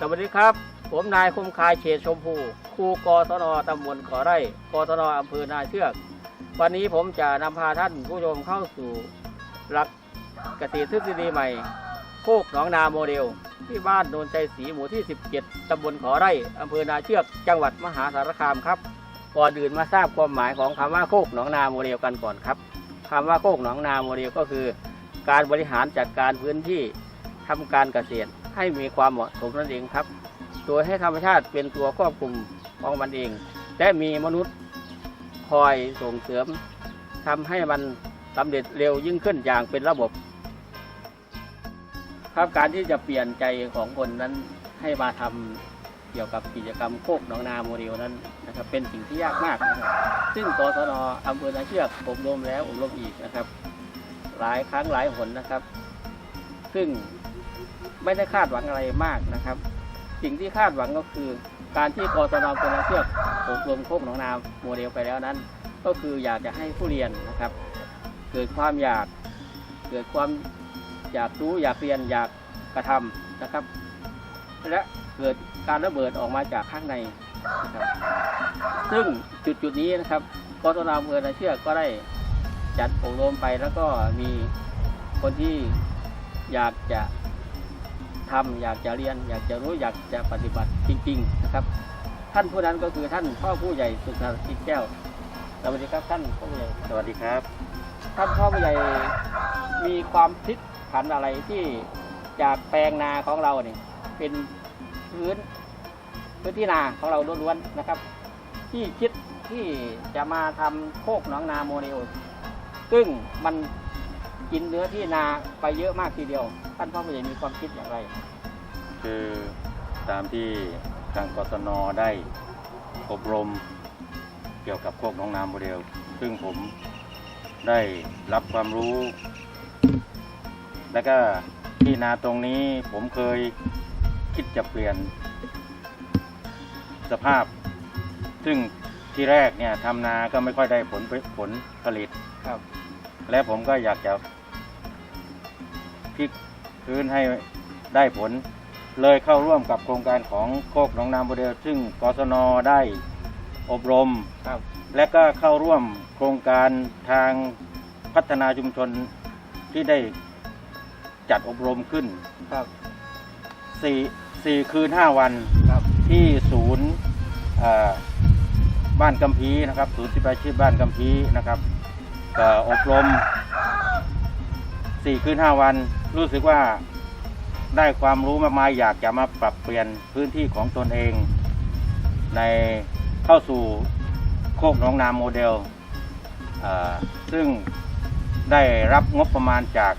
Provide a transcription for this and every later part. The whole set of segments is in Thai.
สวัสดีครับ ผมนายคมคายเฉดชมพูครูกศนตำบลขอไร่กศนอำเภอนาเชือก วันนี้ผมจะนำพาท่านผู้ชมเข้าสู่หลักเกษตรทฤษฎีใหม่ โคกหนองนาโมเดล ที่บ้านโนนใจศรีหมู่ที่ 17ตำบลขอไร่อำเภอนาเชือก จังหวัดมหาสารคามครับก่อนอื่นมาทราบความหมายของคำว่าโคกหนองนาโมเดลกันก่อนครับคำว่าโคกหนองนาโมเดลก็คือ การบริหารจัดการพื้นที่ ทำการเกษตรให้มีความเหมาะสมนั่นเองครับ โดยให้ธรรมชาติเป็นตัวควบคุมของมันเอง และมีมนุษย์คอยส่งเสริมทำให้มันสำเร็จเร็วยิ่งขึ้นอย่างเป็นระบบ ครับการที่จะเปลี่ยนใจของคนนั้นให้มาทำเกี่ยวกับกิจกรรมโคกหนองนาโมเดลนั้นนะครับเป็นสิ่งที่ยากมากนะครับซึ่งกศนอำเภอนาเชือกอบรมแล้วอบรมอีกนะครับ หลายครั้งหลายหนนะครับ ซึ่ง ไม่ได้คาดหวังอะไรมากนะครับ สิ่งที่คาดหวังก็คือ การที่กศนอำเภอนเชือกอบรมโคกหนองนาโมเดลไปแล้วนั้น ก็คืออยากจะให้ผู้เรียนนะครับ เกิดความอยากเกิดความอยากรู้อยากเรียนอยากกระทำนะครับ และเกิดการระเบิดออกมาจากข้างในนะครับซึ่งจุดจุดนี้นะครับกศนอำเภอนาเชือกก็ได้จัดอบรมไปแล้วก็มีคนที่อยากจะ ทำอยากจะเรียน อยากจะรู้อยากจะปฏิบัติจริง ๆ นะครับ ท่านผู้นั้นก็คือท่านพ่อผู้ใหญ่สุขจิตแก้วสวัสดีครับท่านพ่อผู้ใหญ่สวัสดีครับ ท่านพ่อผู้ใหญ่มีความพลิกผันอะไรที่จากแปลงนาของเราเนี่ยเป็นพื้นพื้นที่นาของเราล้วนๆนะครับ ที่คิดที่จะมาทำโคกหนองนาโมเดลซึ่งมัน กินเนื้อที่นาไปเยอะมากทีเดียว ท่านพ่อผู้ใหญ่มีความคิดอย่างไร คือตามที่ทางกศนได้อบรมเกี่ยวกับโคกน้องน้ำโมเดลซึ่งผมได้รับความรู้ แล้วก็ที่นาตรงนี้ผมเคยคิดจะเปลี่ยนสภาพ ซึ่งที่แรกเนี่ยทำนาก็ไม่ค่อยได้ผลผลผลิตครับ และผมก็อยากจะ พลิกพื้นให้ได้ผล เลยเข้าร่วมกับโครงการของโคกหนองนาโมเดล ซึ่งกศนได้อบรมครับและก็เข้าร่วมโครงการทางพัฒนาชุมชนที่ได้จัดอบรมขึ้นครับสี่สี่คืนห้าวันครับที่ศูนย์เอ่อบ้านกัมพีนะครับศูนย์สิบอาชีพบ้านกัมพีนะครับก็อบรมสี่คืนห้าวัน รู้สึกว่าได้ความรู้มากมายอยากจะมาปรับเปลี่ยนพื้นที่ของตนเอง ในเข้าสู่โคกหนองนาโมเดล ซึ่งได้รับงบประมาณจาก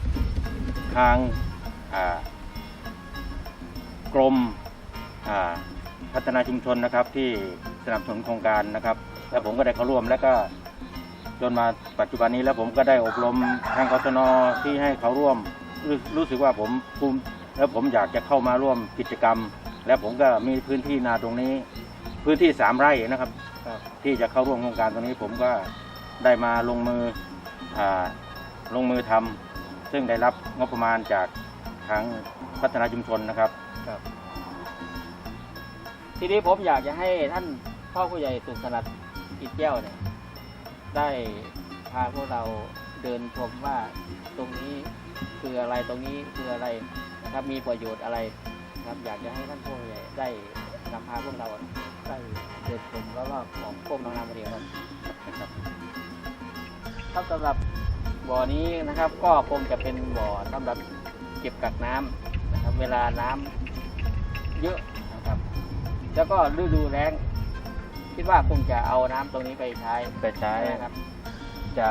ทางกรมพัฒนาชุมชนนะครับที่สนับสนุนโครงการนะครับ แล้วผมก็ได้เข้าร่วมแล้วก็จนมาปัจจุบันนี้แล้วผมก็ได้อบรมทางกศนที่ให้เขาร่วม รู้รู้สึกว่าผมภูมิแล้วผมอยากจะเข้ามาร่วมกิจกรรม และผมก็มีพื้นที่นาตรงนี้ พื้นที่สามไร่นะครับครับที่จะเข้าร่วมโครงการตรงนี้ผมก็ได้มาลงมืออาลงมือทำซึ่งได้รับงบประมาณจากทางพัฒนาชุมชนนะครับทีนี้ผมอยากจะให้ท่านพ่อผู้ใหญ่สุขสนัดอิดแก้วเนี่ยได้พาพวกเราเดินชมว่าตรงนี้ คืออะไรตรงนี้คืออะไรนะครับมีประโยชน์อะไรนะครับอยากจะให้ท่านพ่อผู้ใหญ่ได้นำพาพวกเราได้เดินชมรอบๆของโคกน้องนาบเดียวครับครับสำหรับบ่อนี้นะครับก็คงจะเป็นบ่อสำหรับเก็บกักน้ำนะครับ เวลาน้ำเยอะนะครับ แล้วก็ฤดูแล้งคิดว่าคงจะเอาน้ำตรงนี้ไปใช้ไปใช้นะครับ จะ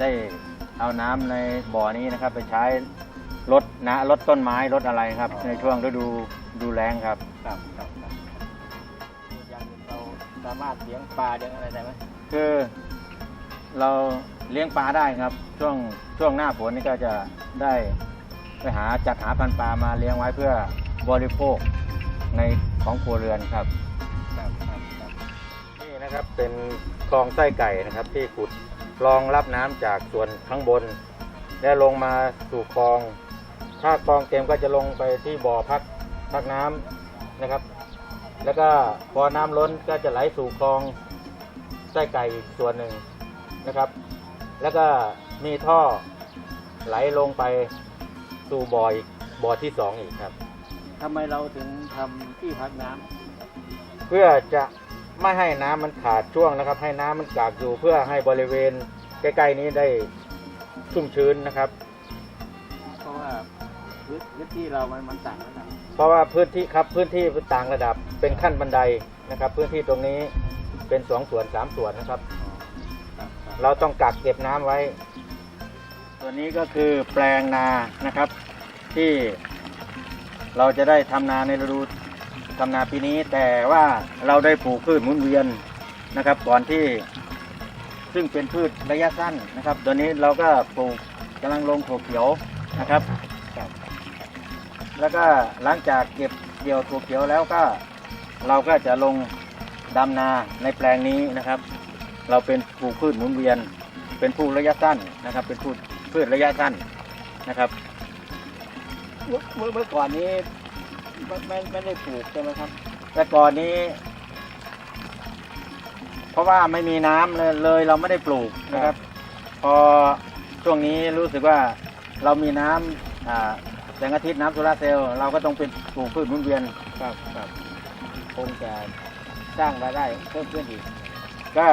ได้ เอาน้ำในบ่อนี้นะครับ ไปใช้ลดนะลดต้นไม้ลดอะไรครับอ๋อในช่วงฤดูดูแล้งครับครับครับครับอย่างอื่นเราสามารถเลี้ยงปลาเลี้ยงอะไรได้ไหมคือเราเลี้ยงปลาได้ครับ ช่วงช่วงหน้าฝนนี่ก็จะได้ไปหาจัดหาพันธุ์ปลามาเลี้ยงไว้เพื่อบริโภคในของครัวเรือนครับครับครับครับนี่นะครับเป็นคลองไส้ไก่นะครับที่ขุด รองรับน้ำจากส่วนข้างบน และลงมาสู่คลอง ถ้าคลองเต็มก็จะลงไปที่บ่อพักพักน้ำนะครับ แล้วก็พอน้ำล้นก็จะไหลสู่คลองไส้ไก่อีกส่วนหนึ่งนะครับ แล้วก็มีท่อไหลลงไปสู่บ่ออีกบ่อที่สองอีกครับทำไมเราถึงทำที่พักน้ำเพื่อจะ ไม่ให้น้ำมันขาดช่วงนะครับ ให้น้ำมันกากอยู่เพื่อให้บริเวณใกล้ๆนี้ได้ชุ่มชื้นนะครับ เพราะว่าพื้นพื้นที่เรามันมันต่างกันนะเพราะว่าพื้นที่ครับพื้นที่ต่างระดับเป็นขั้นบันไดนะครับ พื้นที่ตรงนี้เป็นสองส่วนสามส่วนนะครับครับครับเราต้องกักเก็บน้ำไว้ ตัวนี้ก็คือแปลงนานะครับที่เราจะได้ทำนาในฤดู ทำนาปีนี้แต่ว่าเราได้ปลูกพืชหมุนเวียนนะครับ ก่อนที่ซึ่งเป็นพืชระยะสั้นนะครับตัวนี้เราก็ปลูกกำลังลงถั่วเขียวนะครับ แล้วก็หลังจากเก็บเกี่ยวถั่วเขียวแล้วก็เราก็จะลงดำนาในแปลงนี้นะครับ เราเป็นปลูกพืชหมุนเวียน เป็นพืชระยะสั้นนะครับ เป็นพืชพืชระยะสั้นนะครับเมื่อเมื่อเมื่อก่อนนี้ ไม่ไม่ไม่ได้ปลูกใช่ไหมครับ แต่ก่อนนี้ เพราะว่าไม่มีน้ำเลยเลยเราไม่ได้ปลูกนะครับ พอช่วงนี้รู้สึกว่าเรามีน้ำอ่าแสงอาทิตย์น้ำโซลาร์เซลล์เราก็ต้องเป็นปลูกพืชหมุนเวียนครับครับคงจะสร้างรายได้เพิ่มขึ้นอีก ก็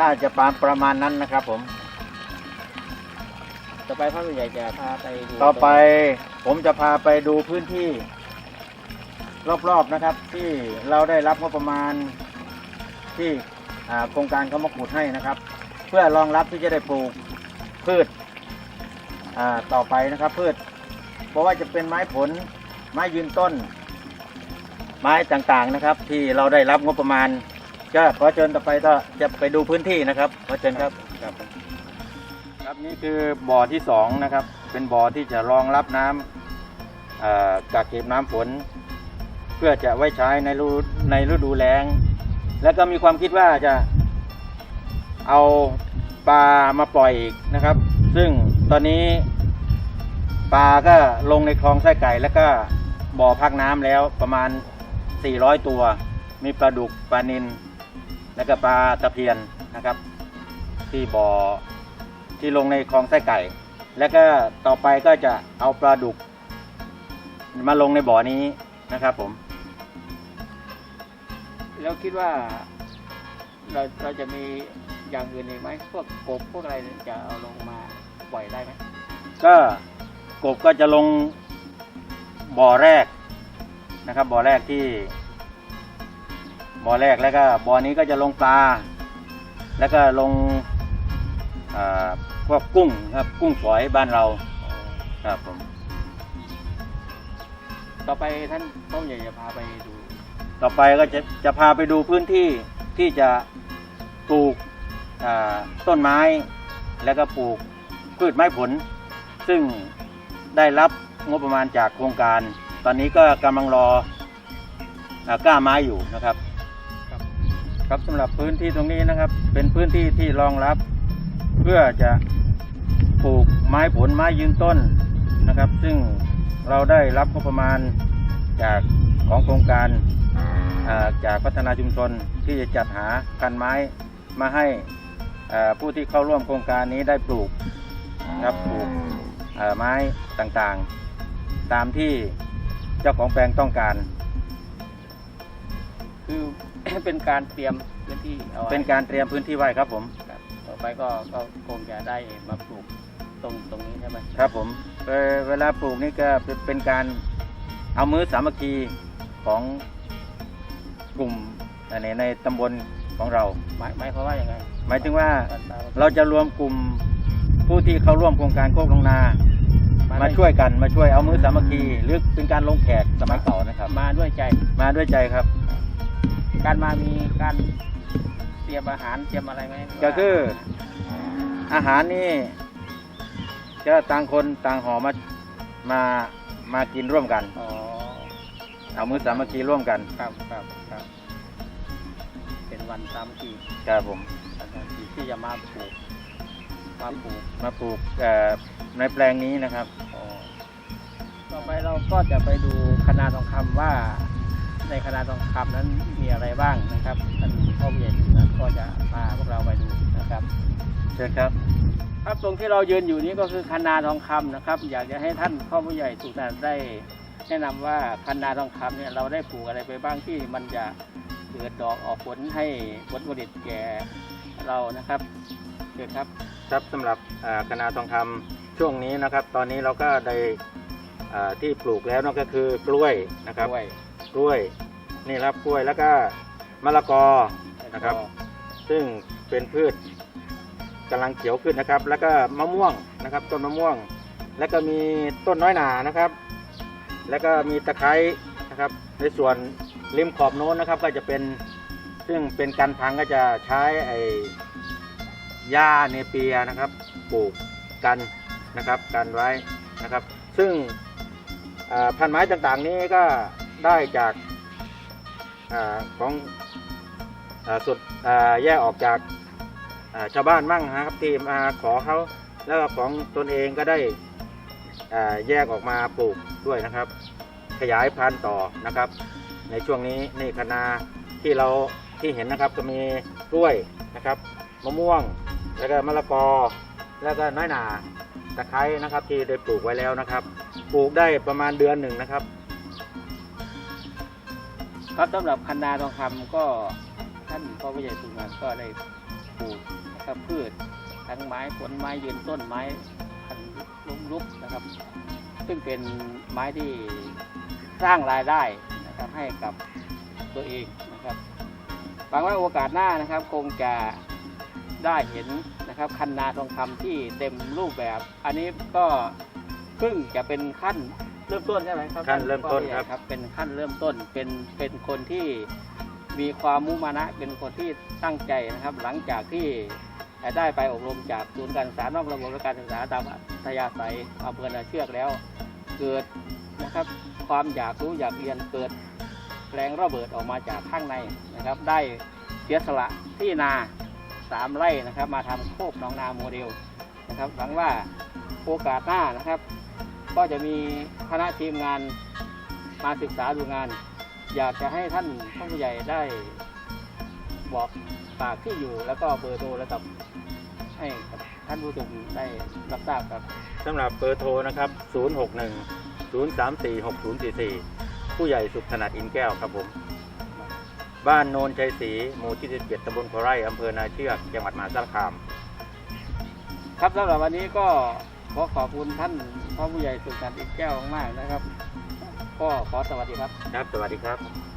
น่าจะประประมาณนั้นนะครับ ผม ต่อไปพ่อผู้ใหญ่จะพาไปดูต่อไปผมจะพาไปดูพื้นที่ รอบๆนะครับ ที่เราได้รับงบประมาณที่โครงการเขามาขุดให้นะครับ เพื่อรองรับที่จะได้ปลูกพืชต่อไปนะครับ พืช เพราะว่าจะเป็นไม้ผลไม้ยืนต้น ไม้ต่างๆนะครับ ที่เราได้รับงบประมาณ ก็ขอเชิญต่อไปก็จะไปดูพื้นที่นะครับขอเชิญครับครับครับนี่คือบ่อที่สองนะครับเป็นบ่อที่จะรองรับน้ำกักเก็บน้ำฝน เพื่อจะไว้ใช้ในฤดูในฤดูแล้ง แล้วก็มีความคิดว่าจะเอาปลามาปล่อยอีกนะครับ ซึ่งตอนนี้ปลาก็ลงในคลองไส้ไก่ แล้วก็บ่อพักน้ำแล้วประมาณ 400 ตัว มีปลาดุกปลานิลแล้วก็ปลาตะเพียนนะครับ ที่บ่อที่ลงในคลองไส้ไก่ แล้วก็ต่อไปก็จะเอาปลาดุกมาลงในบ่อนี้นะครับผม แล้วคิดว่าเราเราจะมีอย่างอื่นอีกไหมพวกกบพวกอะไรเนี่ยจะเอาลงมาปล่อยได้ไหมก็กบก็จะลงบ่อแรกนะครับ บ่อแรกที่ บ่อแรกแล้วก็บ่อนี้ก็จะลงปลาแล้วก็ลงอ่าพวกกุ้งครับกุ้งฝอยบ้านเราครับผมต่อไปท่านพ่อผู้ใหญ่จะพาไปดู ต่อไปก็จะจะพาไปดูพื้นที่ที่จะปลูกต้นไม้แล้วก็ปลูกพืชไม้ผล ซึ่งได้รับงบประมาณจากโครงการ ตอนนี้ก็กำลังรอกล้าไม้อยู่นะครับครับ ครับสำหรับพื้นที่ตรงนี้นะครับ เป็นพื้นที่ที่รองรับ เพื่อจะปลูกไม้ผลไม้ยืนต้นนะครับ ซึ่งเราได้รับงบประมาณจากของโครงการ จากพัฒนาชุมชนที่จะจัดหาพันไม้มาให้อ่าผู้ที่เข้าร่วมโครงการนี้ได้ปลูกนะครับปลูกอ่าไม้ต่างๆ ตามที่เจ้าของแปลงต้องการ คือเป็นการเตรียมพื้นที่เอาไว้เป็นการเตรียมพื้นที่ไว้ครับผมครับต่อไปก็ก็คงจะได้มาปลูกตรงตรงนี้ใช่ไหมครับผมเอ่อเวลาปลูกนี่ก็เป็นเป็นการเอามือสามัคคีของ กลุ่มในในตำบลของเรา หมายหมายความว่าอย่างไงหมายถึงว่าการตามเราจะรวมกลุ่มผู้ที่เข้าร่วมโครงการโคกลงนา มาช่วยกันมาช่วยเอามือสามัคคีหรือเป็นการลงแขกสมัยเก่านะครับ มาด้วยใจมาด้วยใจครับ การมามีการเตรียมอาหารเตรียมอะไรไหมก็คืออาหารนี่ก็ต่างคนต่างห่อมามามากินร่วมกันอ๋อ เอามือสามัคคีร่วมกัน ครับครับครับ เป็นวันสามัคคีครับผมวันสามัคคีที่จะมาปลูกมาปลูกมาปลูกเอ่อในแปลงนี้นะครับอ๋อต่อไปเราก็จะไปดูคณะทองคำว่า ในคณะทองคำนั้นมีอะไรบ้างนะครับท่านพ่อผู้ใหญ่นั้นก็จะพาพวกเราไปดูนะครับ เชิญครับ ครับตรงที่เรายืนอยู่นี้ก็คือคันนาทองคำนะครับ อยากจะให้ท่านพ่อผู้ใหญ่สุนันท์ได้ แนะนำว่าคันนาทองคำเนี่ยเราได้ปลูกอะไรไปบ้างที่มันจะเกิดดอกออกผลให้ผลผลิตแก่เรานะครับเชิญครับครับสำหรับอ่าคณะทองคำช่วงนี้นะครับ ตอนนี้เราก็ได้อ่าที่ปลูกแล้วนั่นก็คือกล้วยนะครับด้วยกล้วยนี่ครับกล้วยแล้วก็มะละกอนะครับ ซึ่งเป็นพืชกำลังเขียวขึ้นนะครับ แล้วก็มะม่วงนะครับ ต้นมะม่วง แล้วก็มีต้นน้อยหนานะครับ แล้วก็มีตะไคร้นะครับ ในส่วนริมขอบโน้นนะครับ ก็จะเป็นซึ่งเป็นกันพังก็จะใช้ไอ้หญ้าเนเปียนะครับปลูกกันนะครับกันไว้นะครับ ซึ่งพันไม้ต่างๆนี้ก็ได้จากอของอสุดแยกออกจากชาวบ้านมั่งนะครับที่มาขอเขาแล้วของตนเองก็ได้ แยกออกมาปลูกด้วยนะครับ ขยายพันธุ์ต่อนะครับ ในช่วงนี้นี่คณะที่เราที่เห็นนะครับก็มีกล้วยนะครับมะม่วงแล้วก็มะละกอ แล้วก็น้อยหนาตะไคร้นะครับ ที่ได้ปลูกไว้แล้วนะครับ ปลูกได้ประมาณเดือนหนึ่งนะครับ ครับสำหรับคันนาทองคำก็ท่านพ่อผู้ใหญ่สุนันก็ได้ปลูกนะครับพืชทั้งไม้ผลไม้ยืนต้นไม้ ล้มลุกนะครับ ซึ่งเป็นไม้ที่สร้างรายได้นะครับให้กับตัวเองนะครับหวังว่าโอกาสหน้านะครับ คงจะได้เห็นนะครับคันนาทองคำที่เต็มรูปแบบ อันนี้ก็เพิ่งจะเป็นขั้นเริ่มต้นใช่ไหมครับขั้นเริ่มต้นครับครับ เป็นขั้นเริ่มต้นเป็นเป็นคนที่มีความมุมานะเป็นคนที่ตั้งใจนะครับ หลังจากที่ ได้ไปอบรมจากศูนย์การศึกษานอกระบบและการศึกษาตามอัธยาศัยอำเภอนาเชือกแล้ว เกิดนะครับความอยากรู้อยากเรียนเกิดแรงระเบิดออกมาจากข้างในนะครับ ได้เสียสละที่นาสามไร่นะครับ มาทำโคกหนองนาโมเดลนะครับหวังว่าโอกาสหน้านะครับ ก็จะมีคณะทีมงานมาศึกษาดูงาน อยากจะให้ท่านผู้ใหญ่ได้บอกฝากที่อยู่แล้วก็เบอร์โทรแล้วกับ ให้กับท่านผู้ชมได้รับทราบครับ สำหรับเบอร์โทรนะครับ 061 034 6044 ผู้ใหญ่สุขถนัดอินแก้วครับผม บ้านโนนชัยศรีหมู่ที่ 17ตำบลโพไร่อำเภอนาเชือก จังหวัดมหาสารคาม ครับสำหรับวันนี้ก็ขอขอบคุณท่านพ่อผู้ใหญ่สุขสันต์อินแก้วมากๆนะครับ ก็ขอสวัสดีครับ ครับ สวัสดีครับ